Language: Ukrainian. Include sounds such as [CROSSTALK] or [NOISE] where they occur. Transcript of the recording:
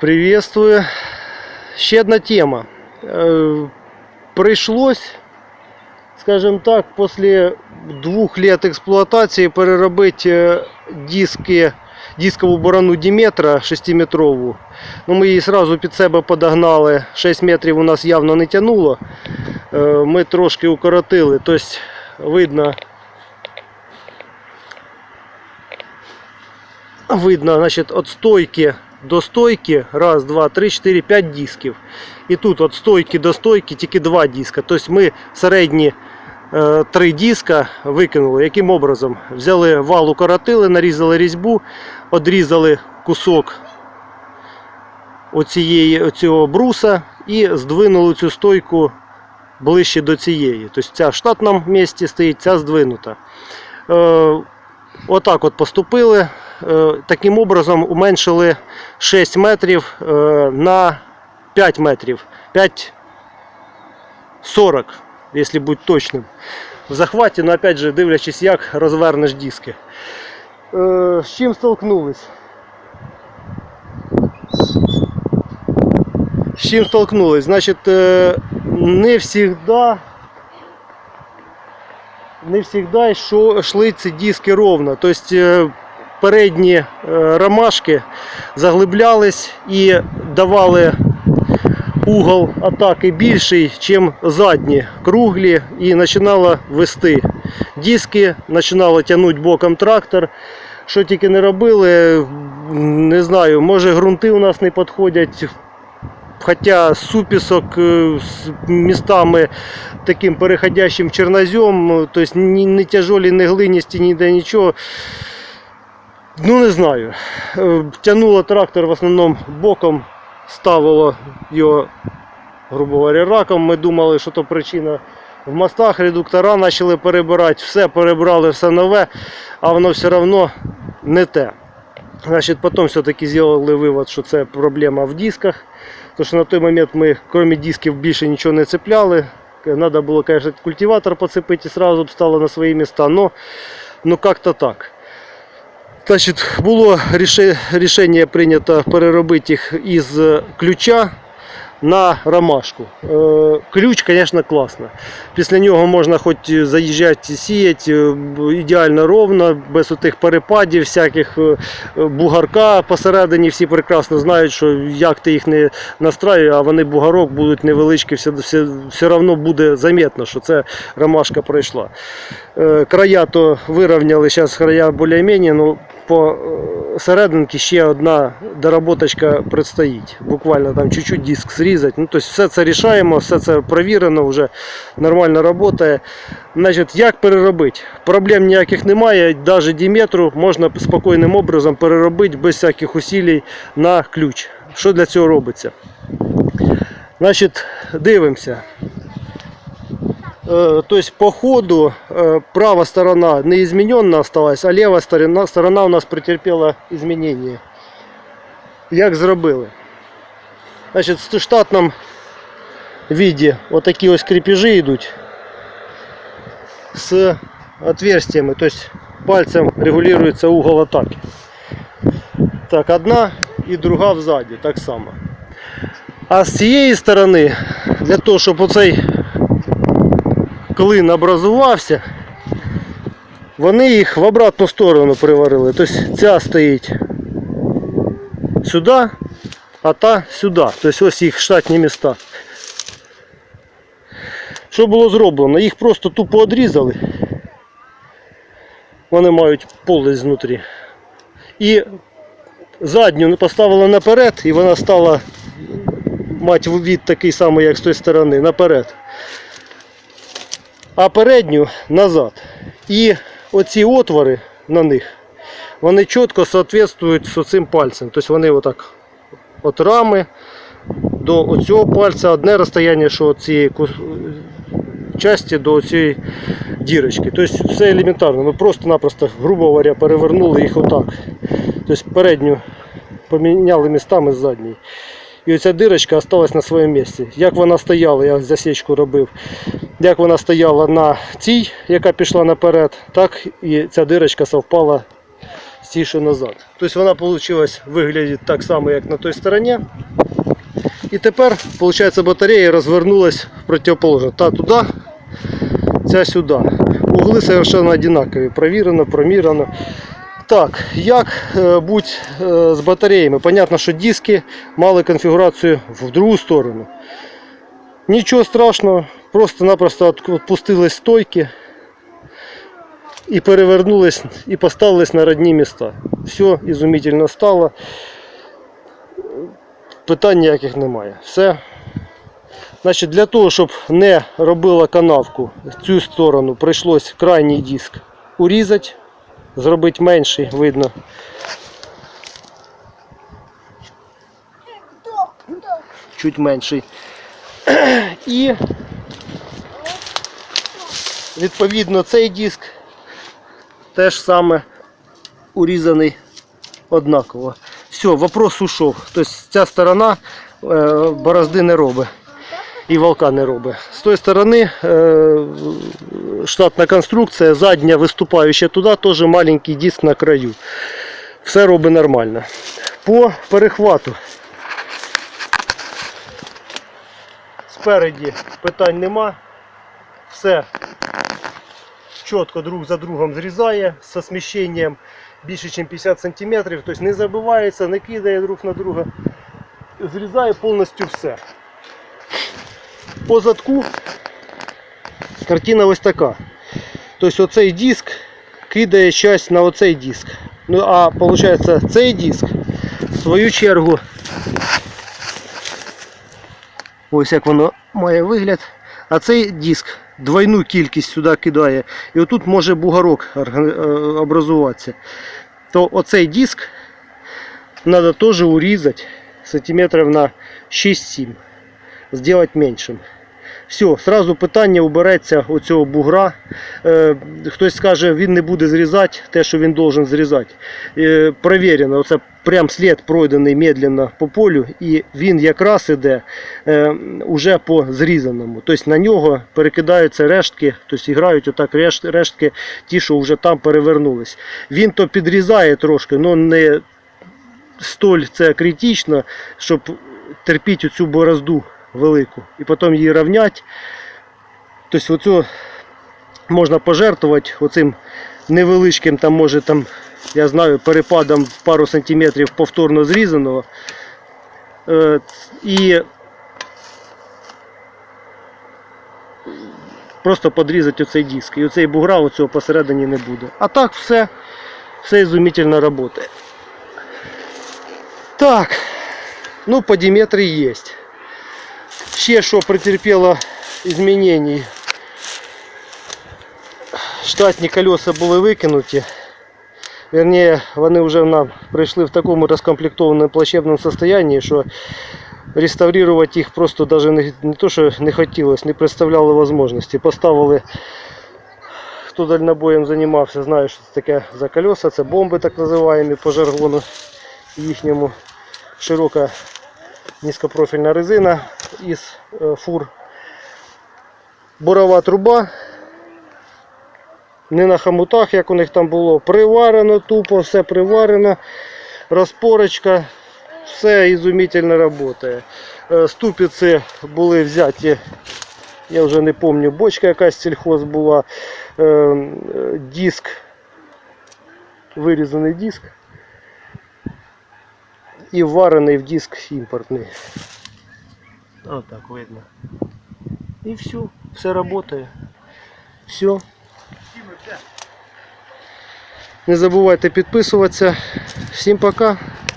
Приветствую. Ще одна тема. Е, Прийшлось, скажімо так, після двох лет експлуатації переробити е, диски, дискову борону Діметра 6-метрову. Ну, ми її одразу під себе подогнали. 6 метрів у нас явно не тянуло. Е, Ми трошки укоротили. Тобто видно, видно, значить, от стойки до стойки, раз, два, три, чотири, п'ять дисків. І тут від стойки до стойки тільки два диска. Тобто ми середні е, три диска викинули. Яким образом? Взяли вал, укоротили, нарізали різьбу, одрізали кусок оцієї, оцього бруса і здвинули цю стойку ближче до цієї. Тобто ця в штатному місці стоїть, ця здвинута. Е, Отак от поступили. Е, Таким образом уменшили 6 метрів е, на 5 метрів. 5,40, якщо бути точним. В захваті, ну опять же, дивлячись, як розвернеш диски. Е, З чим столкнулись? З чим столкнулись? Значить, не завжди не завжди йшли ці диски ровно. Тобто передні е, ромашки заглиблялись і давали угол атаки більший, ніж задні круглі, і починало вести. Диски починало тягнути боком трактор. Що тільки не робили, не знаю, може ґрунти у нас не підходять. Хоча супісок е, з містами таким переходящим чернозем, то есть ні, не тяжолі, не глиністі, ніде нічого. Ну не знаю. Е, Тянуло трактор в основному боком, ставило його, грубо говоря, раком. Ми думали, що то причина в мостах, редуктора почали перебирати, все перебрали, все нове, а воно все одно не те. Значить, потім все-таки зробили вивод, що це проблема в дисках. Тому що на той момент ми, крім дисків, більше нічого не цепляли. Надо було, конечно, культиватор поцепити і сразу б стало на свої міста, но, ну как-то так. Значить, було рішення прийнято переробити їх із ключа на ромашку. Е, Ключ, звісно, класно. Після нього можна хоч заїжджати і сіяти е, ідеально ровно, без отих перепадів, всяких е, бугарка посередині. Всі прекрасно знають, що як ти їх не настраюєш, а вони бугарок будуть невеличкі, все, все, все одно буде замітно, що це ромашка пройшла. Е, Края то вирівняли, зараз края більш-менш, ну по е, серединці ще одна доработочка предстоїть. Буквально там чуть-чуть диск зрізати. Ну, тобто все це рішаємо, все це провірено, вже нормально працює. Значить, як переробити? Проблем ніяких немає, навіть діметру можна спокійним образом переробити без всяких усилий на ключ. Що для цього робиться? Значить, дивимося. Э, То есть по ходу э, правая сторона неизмененно осталась, а левая сторона, сторона у нас претерпела изменения. Як зробили? Значить, в штатному виді отакі ось крепежі йдуть з отверстиями, то есть пальцем регулируется угол атаки. Так, одна і друга взаді, так само. А з цієї сторони, для того, щоб оцей клин образувався, вони їх в обратну сторону приварили. Тобто ця стоїть сюди, а та сюди. Тобто ось їх штатні міста. Що було зроблено? Їх просто тупо одрізали. Вони мають полість знутрі. І задню поставили наперед, і вона стала мати від такий самий, як з тої сторони, наперед а передню назад. І оці отвори на них, вони чітко соответствують з цим пальцем. Тобто вони отак от рами до оцього пальця одне розстояння, що від цієї часті до цієї дірочки. Тобто все елементарно. Ми просто-напросто, грубо говоря, перевернули їх отак. Тобто передню поміняли містами з задньої. І оця дирочка осталась на своєму місці. Як вона стояла, я засічку робив. Як вона стояла на цій, яка пішла наперед, так і ця дирочка совпала з точніше назад. Тобто вона вийшла виглядить так само, як на той стороні. І тепер, виходить, батарея розвернулась в противоположну. Та туди, ця сюди. Угли совершенно одинакові. Провірено, промірено. Так, як е, бути е, з батареями? Понятно, що диски мали конфігурацію в другу сторону. Нічого страшного, просто-напросто відпустились стойки і перевернулись і поставились на родні міста. Все ізумітельно стало. Питань ніяких немає. Все. Значить, для того, щоб не робила канавку в цю сторону, прийшлось крайній диск урізати, зробити менший, видно. Чуть менший. [CLEARS THROAT] І відповідно цей диск теж саме урізаний однаково. Все, вопрос ушов. Тобто ця сторона е, борозди не робить. І волка не робить. З тої сторони е, штатна конструкція, задня виступаюча туди, теж маленький диск на краю. Все робить нормально. По перехвату. Спереді питань нема. Все чітко друг за другом зрізає з сміщенням більше, ніж 50 см. Тобто не забивається, не кидає друг на друга. Зрізає повністю все. По задку картина ось така. Тобто оцей диск кидає часть на оцей диск. Ну а виходить цей диск в свою чергу. Ось як воно має вигляд. А цей диск двойну кількість сюди кидає. І отут може бугорок е, образуватися. То оцей диск треба теж урізати сантиметрів на 6-7. Зробити меншим. Все, сразу питання убереться оцього бугра. Е, хтось скаже, він не буде зрізати те, що він должен зрізати. Е, провірено, оце прям слід пройдений медленно по полю, і він якраз іде е, уже по зрізаному. Тобто на нього перекидаються рештки, тобто грають отак решт, рештки, ті, що вже там перевернулись. Він то підрізає трошки, але не столь це критично, щоб терпіти цю борозду велику і потім її рівняти. Тобто оцю можна пожертвувати оцим невеличким, там може там, я знаю, перепадом пару сантиметрів повторно зрізаного. Е, І просто подрізати оцей диск. І оцей бугра оцього посередині не буде. А так все, все ізумительно працює. Так, ну по диметрі є. Ще що претерпіло змінень. Штатні колеса були викинуті. Верніше, вони вже нам прийшли в такому розкомплектованому плачевному стані, що реставрувати їх просто даже не, не то, що не хотілося, не представляло можливості. Поставили, хто дальнобоєм займався, знає, що це таке за колеса, це бомби так називаємо по жаргону їхньому. Широка низькопрофільна резина Із е, фур. Бурова труба. Не на хамутах, як у них там було. Приварено тупо, все приварено. Розпорочка. Все ізумітельно працює. Е, Ступиці були взяті, я вже не пам'ятаю, бочка якась сільхоз була. Е, Диск, вирізаний диск і варений в диск імпортний. Ось так видно. І все, все працює. Все. Не забувайте підписуватися. Всім пока.